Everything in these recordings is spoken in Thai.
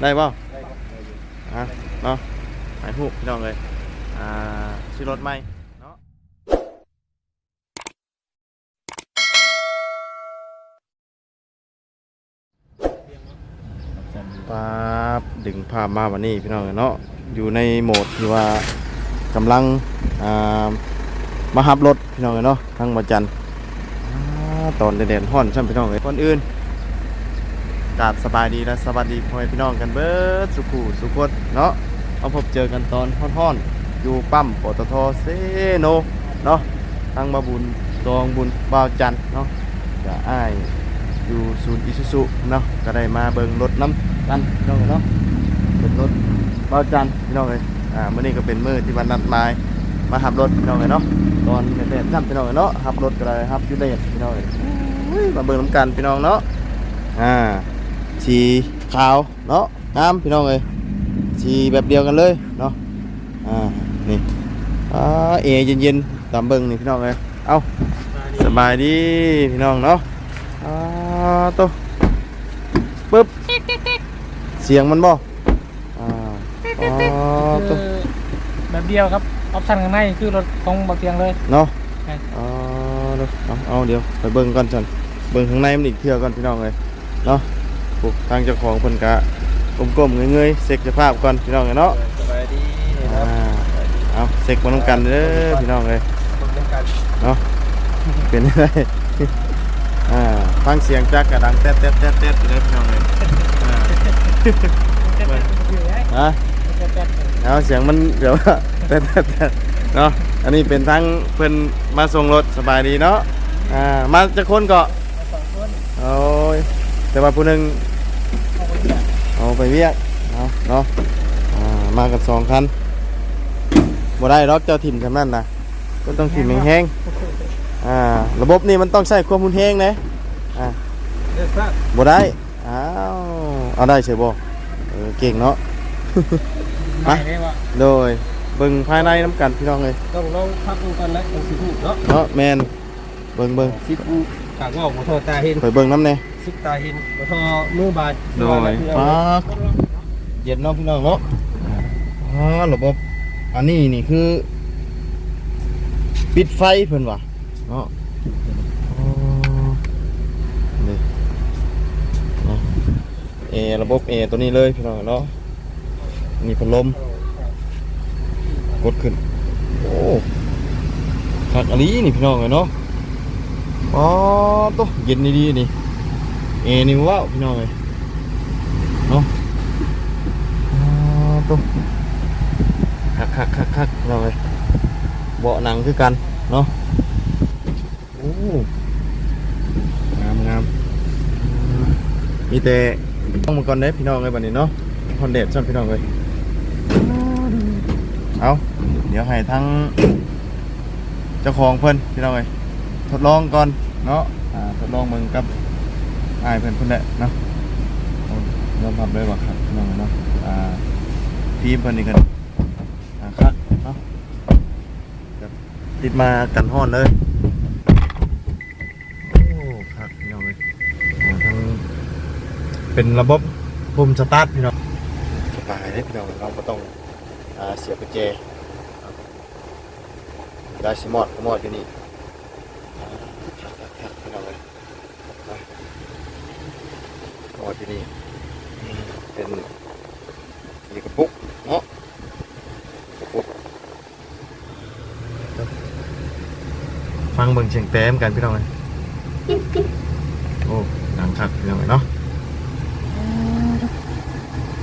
ได้ป่ะอะเนาะหายหูพี่น้องเลยอ่าชื่อรถไหมเนาะป๊บดึงภาพมาวันนี้พี่น้องเอ้ยเนาะอยู่ในโหมดที่ว่ากำลังอ่ามาหับรถพี่น้องเอ้ยเนาะทั้งมาจันทร์ตอนเด่นๆห้อนช่ำพี่น้องเลยคนอื่น กราบสบายดีและสวัสดีพ่อแม่พี่น้องกันเบิดสุขูสุขคนเนาะมาพบเจอกันตอนท่อนๆอยู่ปั๊มปตทเซโนเนาะทางมาบุญดองบุญบ่าวจันเนาะจะอ้ายอยู่ศูนย์อิซุสุเนาะก็ได้มาเบิ่งรถน้ำกันพี่น้องเนาะเป็นรถบ่าวจันพี่น้องเลยอ่าเมื้อนี้ก็เป็นมือที่วันนัดหมายมาหับรถพี่น้องเลยเนาะตอนแดดๆค่ำพี่น้องเลยเนาะหับรถก็ได้หับอยู่แดดพี่น้องเลยอุ้ยมาเบิ่งน้ำกันพี่น้องเนาะอ่า สีขาวเนาะงามพี่น้องเอ้ยสีแบบเดียวกันเลยเนาะอ่านี่อ่าเอเย็นๆตามเบิ่งนี่พี่น้องเอ้ยเอาสบายดีพี่น้องเนาะอ่าโตะปึ๊บเสียงมันบ่อ่าอ๋อโตะแบบเดียวครับออปชั่นข้างในคือรถของบักเตียงเลยเนาะใช่อ๋อเดี๋ยวเอาเอาเดี๋ยวไปเบิ่งก่อนจันเบิ่งข้างในมันอีกเทื่อก่อนพี่น้องเอ้ยเนาะ ปลูกทางเจ้าของเพิ่นกะก้มๆเงยๆเช็คสภาพก่อนพี่น้องเอ้ยเนาะสบายดีคอ่ารับเอาเซ็กมาต้องกันเด้อพี่น้องเลยผมต้องการเนาะเป็นอะไรอ่าฟังเสียงจักกระดังแต๊ดแต๊ดแต๊ดแต๊ดอยู่เด้อพี่น้องเลยอ่าฮะเอาเสียงมันเดี๋ยวว่าแต๊ดแต๊ดแต๊ดเนาะอันนี้เป็นทั้งเพิ่นมาส่งรถสบายดีเนาะอ่ามาจากคนเกาะโอ้ยแต่ว่าผู้หนึงเอา ไปเวียกเอาเนาะอ่ามากันสองคันบ่ได้รอกเจ้าถิ่นจำนั่นนะก็ต้องถิ่นแห้งๆอ่าระบบนี้มันต้องใช้ความรุนแรงนะอ่าเลือกสักบ่ได้อ้าวเอาได้ใช่บ่เออเก่งเนาะไปไปได้ว่าโดยเบิ่งภายในน้ำกันพี่น้องเลยต้องลองพักดูกันแล้วต้องสิถูกเนาะเนาะแมนเบิ่งเบิ่งสิกูกากว่าบ่ทอตาเห็นไปเบิ่งน้ำแน่ สิตาเห็นบ่ทอมือบาดโดยฟ้าเย็นเนาะพี่น้องเนาะอ๋อระบบ อันนี้นี่คือ ปิดไฟเพิ่นว่ะเนาะอ๋อนี่เนาะเอระบบเอตัวนี้เลยพี่น้องเนาะนี่พัดลม กดขึ้น โอ้คักอันนี้นี่พี่น้องเลยเนาะอ๋อโตัวเย็นดีๆนี่ เอนี่ว้าวพี่น้องเลยเนาะอ๋อโตัวคักคักคักคักพี่น้องเลยเบาะหนังคือกันเนาะโอ้งามงามมีแต่ต้องมาก่อนเด้พี่น้องเลยบัดนี้เนาะคอนเดตช่างพี่น้องเลยเอาเดี๋ยวให้ทั้งเจ้าของเพิ่นพี่น้องเลยทดลองก่อนเนาะทดลองมึงกับ อายเพื่อนคนแหละเนาะยอมรับเลยว่ครับน้องเนาะอ่าทีมเพื่อนนี่กันอ่าครับเนาะจับติดมากันห้อนเลยโอ้ครับพี่น้องเลยทั้งเป็นระบบปุ่มสตาร์ทพี่น้องสบายเลยพี่น้องเราก็ต้องอ่าเสียบกุญแจได้สิมอดก็มอดอยู่นี่อ่าครับครับครับพี่น้องเลย พอที่นี่ เป็นมีกระปุกเนาะกระปุกฟังเบิ่งเสียงแต้มกันพี่น้องเลยโอ้ดังคักพี่น้องเลยเนาะ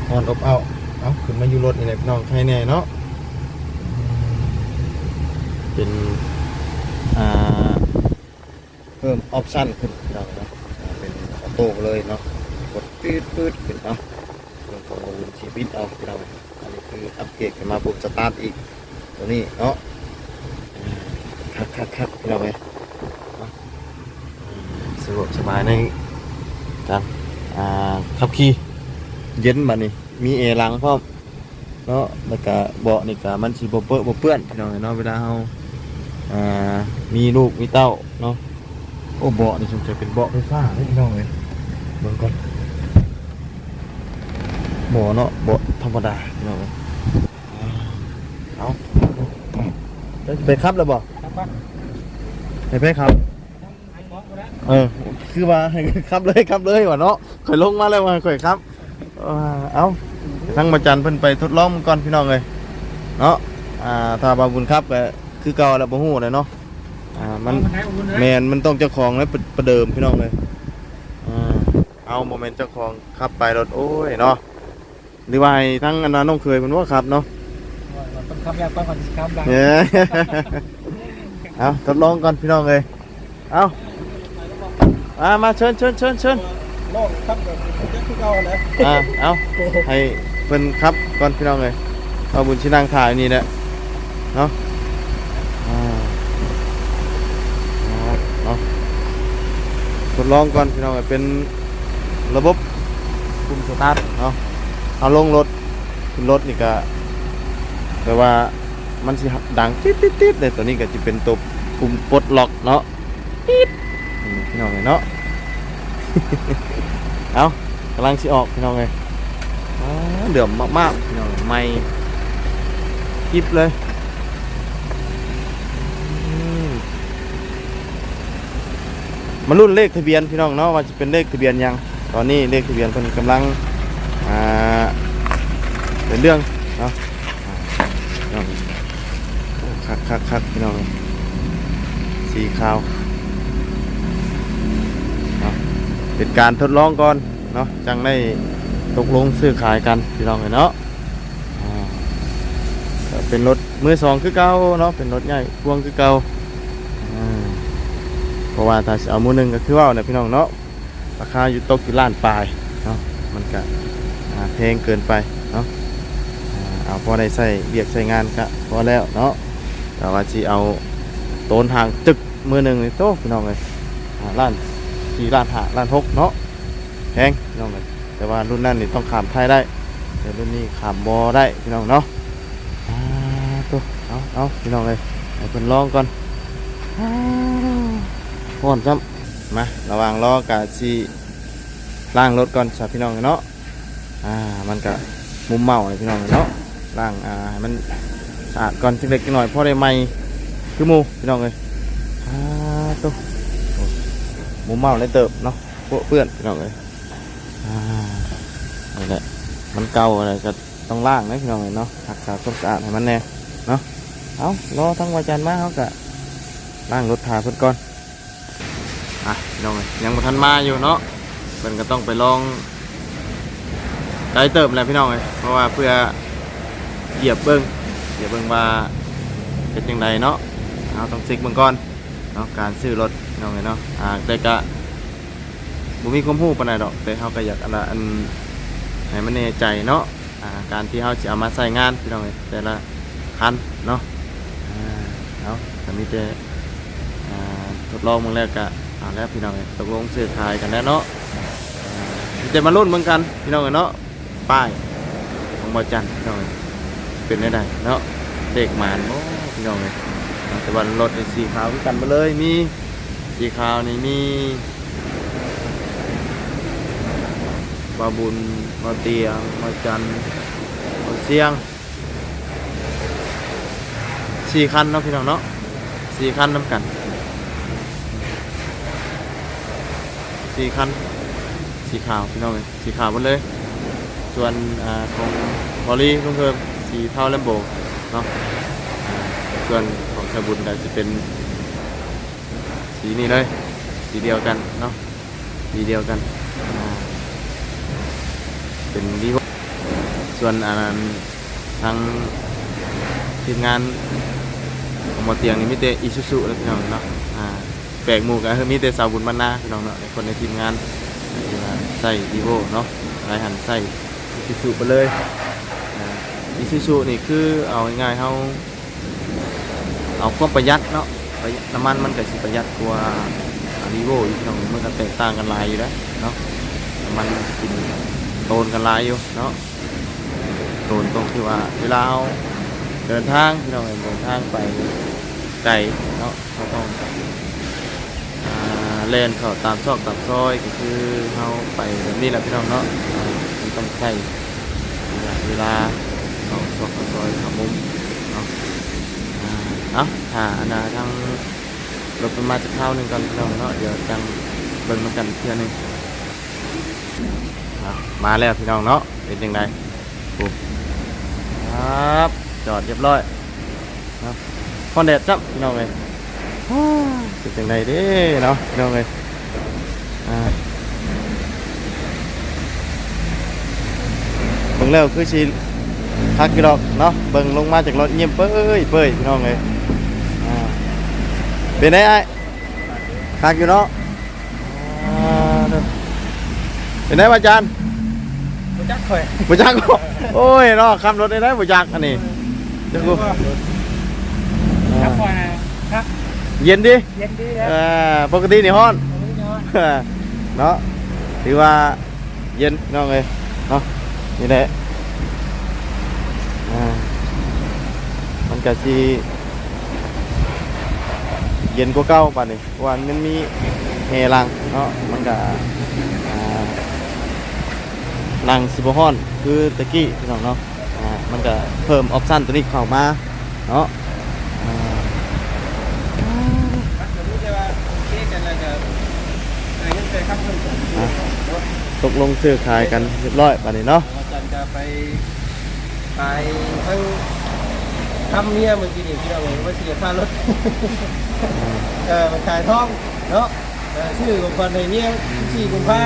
นอนอบเอาเอาขึ้นมาอยู่รถนี่แหละพี่น้องใครแน่เนาะเป็นอ่าเพิ่มออปชั่นขึ้นพี่น้องเนาะอ่าเป็นออโต้เลยเนาะ ตืดปืดขึ้นเนาะเรื่องของระบบชีวิตเอาพี่น้องอันนี้คืออัปเกรดขึ้นมาปุ๊บสตาร์ทอีก ตัวนี้เนาะคักคักคักเลยเนาะอืมสะดวกสบายในการอ่าขับขี่เย็นมานี่มีเอหลังพร้อมเนาะแล้วก็เบาะนี่ก็มันสิบ่เปื้อนบ่เปื้อนพี่น้องเนาะเวลาเฮาอ่ามีลูกมีเต้าเนาะโอ้เบาะนี่สงสัยเป็นเบาะไฟฟ้าเลยพี่น้องเลยเบิ่งก่อน บ่เนาะบ่ธรรมดาพี่น้องเอาไปครับแล้วบ่ไปไปครับ เออ คือว่าให้ครับเลยครับเลยว่ะเนาะข่อยลงมาแล้วว่าข่อยครับ เอาทั้งมาจันเพิ่นไปทดลองก่อนพี่น้องเลยเนาะ อ่าถ้าบาบุญครับก็คือเก่าแล้วบ่ฮู้เลยเนาะ อ่า มันเลยแมนมันต้องเจ้าของแล้วประประเดิมพี่น้องเลย อ่า เอาโมเมนต์เจ้าของขับไปรถโอ้ยเนาะ หรือว่าให้ทั้งอันนั้นน้องเคยมันว่าขับเนาะมันต้องขับยากกว่าก่อนจะขับหลังเนี่ยเอาทดลองก่อนพี่น้องเลยเอามามาเชิญเชิญเชิญเชิญโลกครับแบบเจ้าคือเก่าแหละอ่าเอาให้เพิ่นครับก่อนพี่น้องเลยเอาบุญชินังถ่ายนี่แหละเนาะอ่าเอาเนาะทดลองก่อนพี่น้องเลยเป็นระบบคุมสตาร์ทเนาะ เอาลงรถขึ้นรถนี่ก็แปลว่ามันสิดังติ๊ดติ๊ดติ๊ดเลยตัวนี้ก็จะเป็นตัวปุ่มปลดล็อกเนาะติ๊ดพี่น้องเลยเนาะเอากำลังสิออกพี่น้องเลยเดือมมากๆพี่น้องไม่กิบเลยมมารุ่นเลขทะเบียนพี่น้องเนาะว่าจะเป็นเลขทะเบียนยัง ตอนนี้เลขทะเบียนเพิ่นกำลังอ่า เป็นเรื่องเนาะอ่าพี่น้องโอ้คักคักคักพี่น้องสีขาวเนาะเป็นการทดลองก่อนเนาะจังได้ตกลงซื้อขายกันพี่น้องเลยเนาะอ่าเป็นรถมือสองคือเก่าเนาะเป็นรถใหญ่พวงคือเก่าอ่าเพราะว่าถ้าเอามือหนึ่งก็คือว่าเนี่ยพี่น้องเนาะราคาอยู่ตกอยู่ล้านปลายเนาะมันก็อ่าแพงเกินไปเนาะ เอาพอได้ใส่เบียกใส่งานก็พอแล้วเนาะแต่ว่าที่เอาโตนทางจึกมือหนึ่งนี่โตพี่น้องเลยล้านสี่ล้านห้าล้านหกเนาะแพงพี่น้องเลยแต่ว่ารุ่นนั้นนี่ต้องขามไทยได้แต่รุ่นนี้ขามบอได้พี่น้องเนาะตัวเอาเอาพี่น้องเลยให้เพิ่นลองก่อนอ้าวฮ้อนจ้ำมาระวังล้อกะชีล้างรถก่อนสาพี่น้องเนาะอ่ามันก็มุมเมาเลยพี่น้องเนาะ ล้างอ่าให้มันสะอาดก่อนสักเล็กหน่อยพอได้ไหมคือหมูพี่น้องเลยอ่าตัวโอ้มุมเมาเลยเติบเนาะพวกเพื่อนพี่น้องเลยอ่านี่แหละมันเก่าอะไรก็ต้องล้างนะพี่น้องเลยเนาะรักษาความสะอาดให้มันแน่เนาะเอารอทั้งวันจันทร์มาเขากะล้างรถทาเพิ่นก่อนอะพี่น้องเอ้ยยังบ่ทันมาอยู่เนาะเพิ่นก็ต้องไปลองไกลเติมแหละพี่น้องเอ้ยเพราะว่าเพื่อ เหยียบเบิ่งเหยียบเบิ่งว่าเป็นจังไดเนาะเอาต้องซิกเบิ่งก่อนเนาะการซื้อรถพี่น้องเอ้ยเนาะอ่าแต่ก็บ่มีความรู้ปานใดดอกแต่เฮาก็อยากอันละอันให้มันแน่ใจเนาะอ่าการที่เฮาสิเอามาใช้งานพี่น้องเอ้ยแต่ละคันเนาะอ่าเอาก็มีแต่อ่าทดลองมึงแล้วก็เอาแล้วพี่น้องเอ้ยตกลงซื้อขายกันแล้วเนาะอ่าจะมารุ่นเหมือนกันพี่น้องเอ้ยเนาะป้ายของบอจันทร์พี่น้อง เป็นได้ไดเนาะเด็กหมานโอ้พี่น้องเอ้ยแต่วันรถสีขาวกันมาเลยมีสีขาวนี่มีบาบุญบาเตียงบาจันทร์บาเสียงสี่คันเนาะพี่น้องเนาะสี่คันน้ำกันสี่คันสีขาวพี่น้องเลยสีขาวหมดเลย ส่วนอของบอลี่เพิ่ม สีเทาแลมโบเนาะส่วนของสบุญก็จะเป็น สีนี้เลย สีเดียวกันเนาะสีเดียวกัน เป็นดีส่วนอันนั้นทางทีมงานของหมอเตียงนี่มิเตอิซุสุแล้วพี่น้องเนาะอ่าแปลกหมู่กันคือมีแต่สาวบุญบรรณาพี่น้องเนาะคนในทีมงานใส่ดีโวเนาะรายหันใส่อิซูซูไปเลย อิซูซูนี่คือเอาง่ายๆเขาเอาความประหยัดเนาะน้ำมันมันก็สิประหยัดกว่าดีโวอยู่พี่น้องมันก็แตกต่างกันหลายอยู่แล้วเนาะน้ำมันมันกินโตนกันหลายอยู่เนาะโตนตรงที่ว่าเวลาเราเดินทางพี่น้องเดินทางไปไกลเนาะเขาต้องเลนเขาตามซอกตามซอยก็คือเขาไปแบบนี้แหละพี่น้องเนาะมันต้องใช้เวลา ราสอบซอยขามุมเอ่าเอาถ้าอันาทางรถมันมาจากเท่าหนึ่งก่อนพี่น้องเนาะเดี๋ยวจังเบิ่งมากันเพื่อหนึงมาแล้วพี่น้องเนาะเป็นยังไงปุ๊บครับจอดเรียบร้อยเนาะคอนแดดจับพี่น้องเลยเป็นยังไงเด้เนาะพี่น้องเลยอ่าเบิ่งแล้วคือสิ คักอยู่ดอกเนาะเบิ่งลงมาจากรถเงียบเป้ยเป้ยพี่น้องเลยอ่าเป็นไงไอ้คักอยู่เนาะอ่าเด้อเป็นไงวะอาจารย์บ่จักข่อยบ่จักบ่โอ้ยเนาะขับรถได้ได้บ่จักอันนี้จักกูครัอ่าบข่อยนะครับเย็นดิเย็นดีแล้วอ่าปกตินี่ฮ้อนเอาไว้เนาะเนาะถือว่าเย็นพี่น้องเลยเนาะนี่แหละ อ่ามันก็สิเย็นกว่าเก่าป่านนี้เพราะว่ามันมีแหลังเนาะมันก็ลังสิบฮ้อนคือตะกี้พี่น้องเนาะอ่ามันก็เพิ่มออปชั่นตัวนี้เข้ามาเนาะตกลงซื้อขายกันเรียบร้อยป่านนี้เนาะ อาจารย์จะไปไปทั้งทำเมียเมื่อกี้นี่พี่น้องเองว่าเสียค่ารถเออมันขายทองเนาะเออชื่อของคนในเมียสี่กุมภา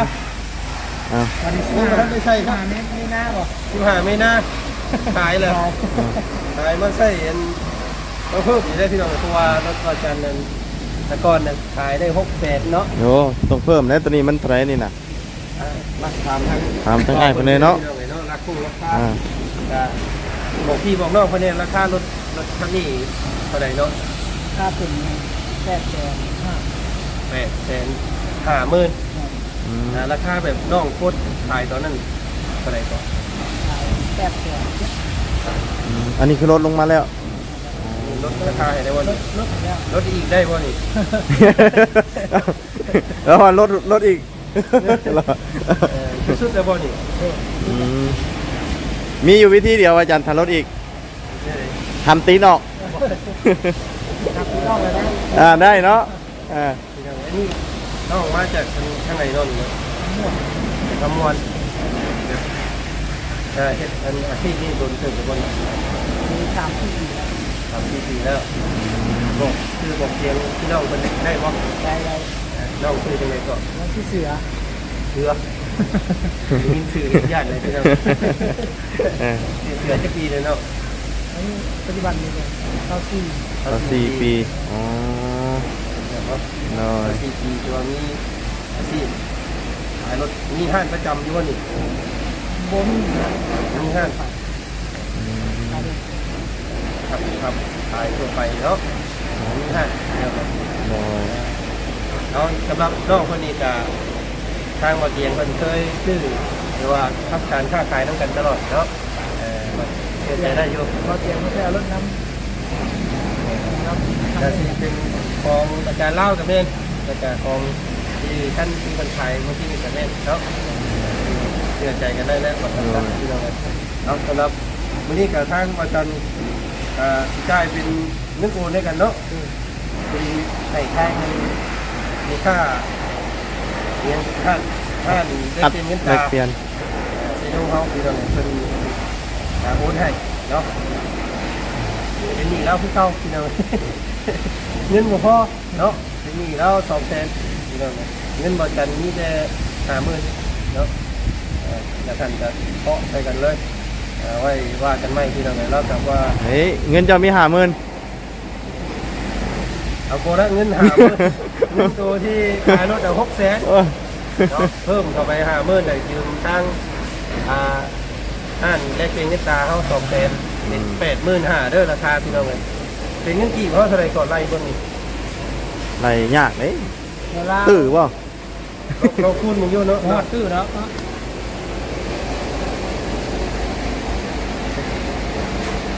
อ่าวันนี้นี่มันไม่ใช่ครับห้าเมตรไม่น่าบ่สิบห้าไม่น่าขายเลยขายมาใส่เอ็นมาเพิ่มอีกได้พี่น้องเพราะว่ารถอาจารย์นั้นแต่ก่อนนั้นขายได้หกแสนเนาะโยต้องเพิ่มนะตัวนี้มันเท่าไหรนี่นะอ่ามาถามทางถามทางอ้ายเพิ่นเลยเนาะพี่องราคาคู่ราคาอ่า ก็บอกพี่บอกน้องคนนี้ราคารถรถคันนี้เท่าไหร่เนาะค่าเป็นแปดแสนห้าแปดแสนห้าหมื่นอืมอ่าราคาแบบน้องโคตรขายตอนนั้นเท่าไหร่ก่อนขายแปดแสนอืมอันนี้คือลดลงมาแล้ว ลดราคาให้ได้วันลนี้ดลดแล้วลดอีกได้บ่นี่ แล้วลดลดอีก เออสุดๆแล้วบ่นี่ อืม มีอยู่วิธีเดียวอาจารย์ถ้าลดอีกนี่เลยทำตีนออกครับพี่น้องเลยนะอ่าได้เนาะอ่าพี่น้องอันนี้น้องมาจากทางข้างในนนท์เนาะหมดจากคำมวลเออเฮ็ดอันอาชีพนี้โดนถึงกับคนมีสามที่ดีแล้วสามสี่ปีแล้วบอกชื่อบอกเสียงพี่น้องคนได้บ่ได้ได้น้องชื่อจังไดก่อนแล้วที่เสือเสือ มีชื่อญาติเลยพี่น้องเออเสือจะปีเลยเนาะอันนี้ปัจจุบันนี้เลยเข้าสี่ต่อสี่ปีอ๋อแบบว่าน้อยสี่ปีตัวมีอาชีพขายรถมีห้านประจำอยู่วะนี่บนนะมีห้านขายเลยครับครับขายทั่วไปเนาะมีห้านเดียวครับน้อยเนาะสำหรับน้องคนนี้ก็ ทางมาเกียงคนเคยชื่อหรือว่าทับการค้าขายต้องกันตลอดเนาะเออมันเชื่อใจได้อยู่เราเตรียมไม่ใช่เอารถน้ำน้ำแต่สิเป็นของอาจารย์เล่ากับเม่นแล้วก็ของที่ท่านที่คนขายเมื่อกี้กับเม่นเนาะเชื่อใจกันได้แล้วหมดทั้งนั้นที่เราเนาะสำหรับวันนี้กับทางอาจารย์อ่าจ่ายเป็นเงินโอนด้วยกันเนาะเป็นให้ค่าเงินมีค่า เงินค่าค่าได้เป็นเงินแลตากเปลี่ยนใช้น้องเขาคือเราเนี่ยเป็นหาโอนให้เนาะเป็นหนี้แล้วพี่เก้าพี่น้องเงินบ่พอเนาะเป็นหนี้แล้วสองแสนพี่น้องเนี่ยเงินบ่จันมีแต่หาหมื่นเนาะอ่อแล้วท่านจะเคาะใส่กันเลยเอาไว้ว่ากันไม่พี่น้องเนี่ยเราแต่ว่าเฮ้ยเงินจะมีห้าหมื่นเอาโกละเงินหาหมื่น ตัวที่ขายรถเอาหกแสนโอ้ยเพิ่มเข้าไปหาหมื่นได้ยืมตั้งอ่าอ่านได้เป็นเงินตาเขาสองแสนเป็นแปดหมื่นห้าเด้อราคาพี่น้องเลยเป็นเงินกี่เขาเท่าไรก่อนไล่เบนนี้ไรยากเลยตื้อเปล่เราคูณมึงอยู่เนาะหมดตื้อแล้ว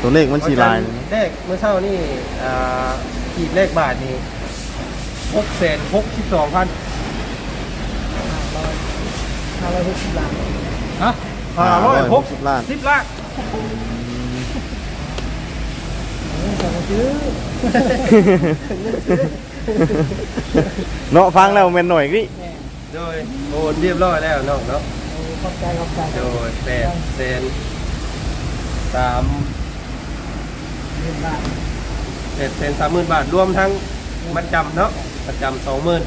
ตัวเลขมันสีลายเลยนะเลขเมื่อเช้านี่อ่าขีดเลขบาทนี่ หกแสนหกสิบสองพันห้าร้อยห้าร้อยหกสิบล้านฮะห้าร้อยหกสิบล้านสิบล้านเนาะฟังแล้วแม่นหน่อยนี่โดยโอนเรียบร้อยแล้วน้องเนาะขอบใจขอบใจโดยแปดเซนสามเงินบาทแปดเซนสามหมื่นบาทรวมทั้งมัดจำเนาะ มัดจำสองหมื่น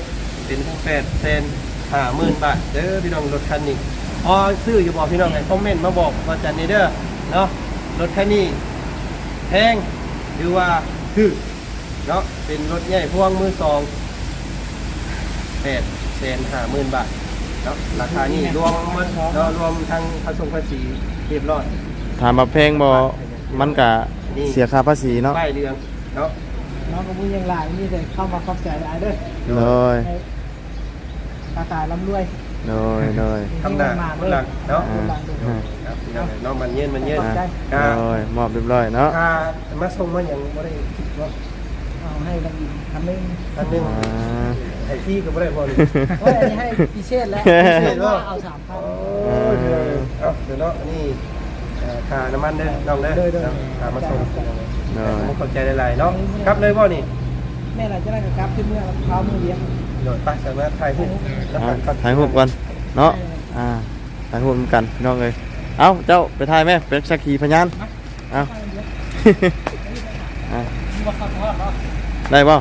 เป็นแปดเซนห้าหมื่นบาทเด้อพี่น้องรถคันนี้อ๋อซื้ออยู่บอกพี่น้องให้คอมเมนต์มาบอกว่าจันนี่เด้อเนาะรถคันนี้แพงหรือว่าถือเนาะเป็นรถใหญ่พ่วงมือสองแปดเซนห้าหมื่นบาทเนาะราคานี้รวมหมดเนาะรวมทั้งผสมภาษีเรียบร้อยถามมาแพงบ่มันก็นี่เสียค่าภาษีเนาะป้ายเรืองเนาะ น้องกับมือยังหลายมีแต่เข้ามาขอบใจหลายเด้อเลยให้ตาตายร่ำรวยเลยเลยทำหน้าคนหลังเนาะคนหลังเด้อ อ่า ครับพี่น้องเนาะมันเย็นมันเย็นขอบใจอ่าเลยมอบเรียบร้อยเนาะค่ามาส่งมาอย่างบ่ได้คิดว่าเอาให้กันอีกคำนึงอันหนึงอ่า ไอ้ที่ก็บ่ได้บ่เลยโอ้ยอันนี้ให้พิเศษแล้วพิเศษว่าเอาสามพัน โอ้ยเดี๋ยวเอาเดี๋ยวเนาะอันนี่เอ่อค่าน้ำมันเด้อน้องเด้อเด้อเด้อ ครับค่ามาส่ง เลยผมเข้าใจหลายๆเนาะครับเลยบ่นี่แม่เราจะได้กับกราฟขึ้นเมื่อเท้ามือเลี้ยงโดดไปสามารถถ่ายรูปแล้วอะกันถ่ายรูปก่อนเนาะอ่าถ่ายรูปกันพี่น้องเอ้ยเอ้าเจ้าไปถ่ายไหมเป็นสักขีพยานเอ้า อะว่าขับทอดเนาะได้ป่ะ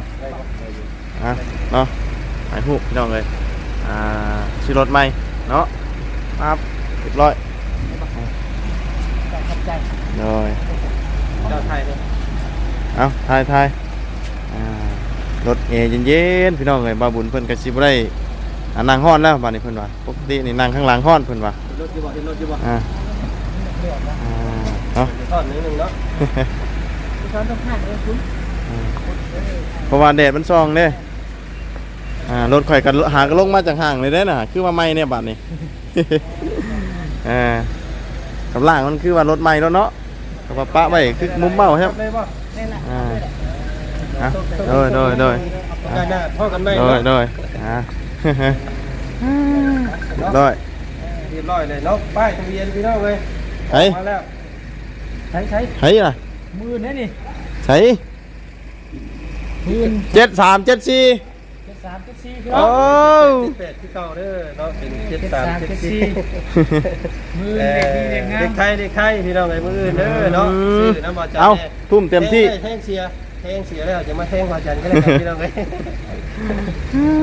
อะเนาะถ่ายรูปพี่น้องเลยอ่าชื่อรถใหม่เนาะครับเรียบร้อยขอบใจ เลย เจ้าถ่ายเลย เอาถ่ายถ่ายอ่ารถเอเย็นๆพี่น้องเลยบาบุญเพิ่นกระชิบได้อ่านั่งห้อนแล้วบ้านนี้เพิ่นว่าปกตินี่นั่งข้างหลังห้อนเพิ่นว่ารถอยู่บ่เห็นรถอยู่บ่อ่าเดือดนะอ่าเนาะเดี๋ยวทอดนิดนึงเนาะพี่ช้อนต้องผ่านเลยคุณเพราะว่าแดดมันส่องเด้อ่ารถข่อยกันหากระลงมาจากห่างเลยเด้น่ะ คือว่าไม่เนี่ยบัดนี้อ่ากับล่างมันคือว่ารถใหม่แล้วเนาะกับว่าปะไว้คือมุมเมาครับ เลยบ่นี่แหละอ่าอะโดยโดยโดยได้หน้าพ่อกันไหมโดยเนาะโดยอ่าโดยเรียบร้อยเลยเนาะป้ายทะเบียนพี่น้องเลยเฮ้ยมาแล้วใช้ใช้เฮ้ยล่ะมือเนี่ยนี่ใช่มือเจ็ดสามเจ็ดสี่เจ็ด สามเจ็ดสี่พี่โอ้น้องเจ็ดแปดที่เก่าเด้อเนาะเป็นเจ็ดเจ็ดสามสามเจ็ดเจ็ดสี่สี่มือเอ่เด็กอดีเด็กงาเด็มกไทยเด็กไทยพี่น้องไอ้มืออื่นเด้อเนาะซื้อน้ำบาจันเอาทุ่มเต็มที่ แทงเสียแทงเสียแล้วจะมาแทงบาจันก็ได้ครับพี่น้องเอ้ย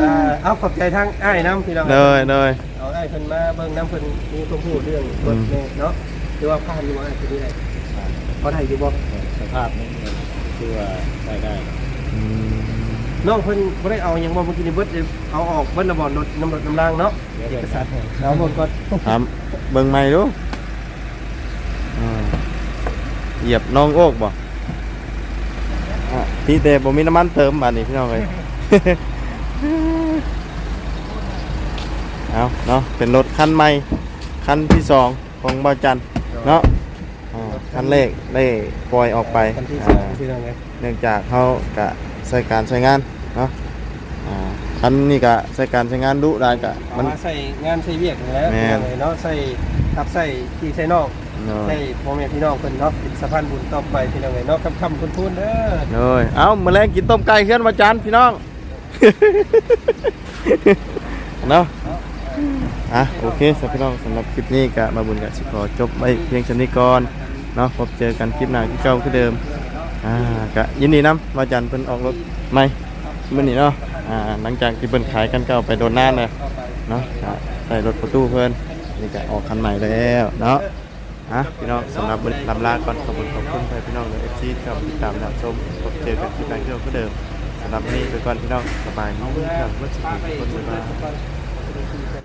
อ่าเอาขอบใจทั้งอ้ายน้ำพี่น้องโดยโดยเอาอ้ายเพิ่นมาเบิ่งน้ำเพิ่นมีความรู้เรื่องรถเนี่ยเนาะคือว่าผ่านอยู่ว่าอ้ายคือได้พอได้อยู่บ่สภาพนี้คือว่าใช้ได้อืม น้องเพิ่นบ่ได้เอาหยังบ่เมื่อกี้นี่เบิดเลยเอาออกเบิดระบ่รถน้ำรถน้ำรางเนาะเดี๋ยวเดี๋ยวเอาหมดก่อนถามเบิ่งใหม่ดูอ่าเหยียบน้องโอกบ่อะพี่เตบ่มีน้ำมันเติมบัดนี้พี่น้องเอ้ย เอาเนาะเป็นรถคันใหม่คันที่สองของบาจันเนาะอ่าคันเลขได้ปล่อยออกไปคันที่สอ่าองพี่น้องเอ้ย เนื่องจากเขากะ ใช้การใช้งานเนาะอ่าคันนี้กะใช้การใช้งานดุได้กะเอามันมาใส่งานใส่เวียกนี่แหล้วแม่น เนาะใส่ทับใส่ที่ใส่นอกเนาะใส่พ่อแม่พี่น้องเพิ่นเนาะเป็นสะพานบุญต่อไปพี่น้องเอ้ยเนาะคำๆคุณๆเด้อเลยเอามื้อแรงกินต้มไก่เคลื่อนบาจันพี่น้อง เนาะอะโอเคสำหรับพี่น้องสำหรับคลิปนี้กะมาบุญกะสิขอจบไว้เพียงชนี้ก่อนเนาะพบเจอกันคลิปหน้าที่เก่าคือเดิม อ่ากะยินดีนำว่าจันเพิ่นออกรถใหม่มื้อนี้เนาะอ่าหลังจากที่เพิ่นขายกันเก่าไปโดนนานเลยเนาะก็ใส่รถประตูเพิ่นนี่ก็ออกคันใหม่แล้วเนาะอะพี่น้องสำหรับลำลาก่อนขอบคุณขอบคุณไปพี่น้องเลย FC ที่เข้ามาติดตามรับชมพบเจอกันคลิปหน้าที่เก่าคือเดิมสำหรับวันนี้ไปก่อนพี่น้องสบายดีครับวัดสุขทุกคนบ๊ายบาย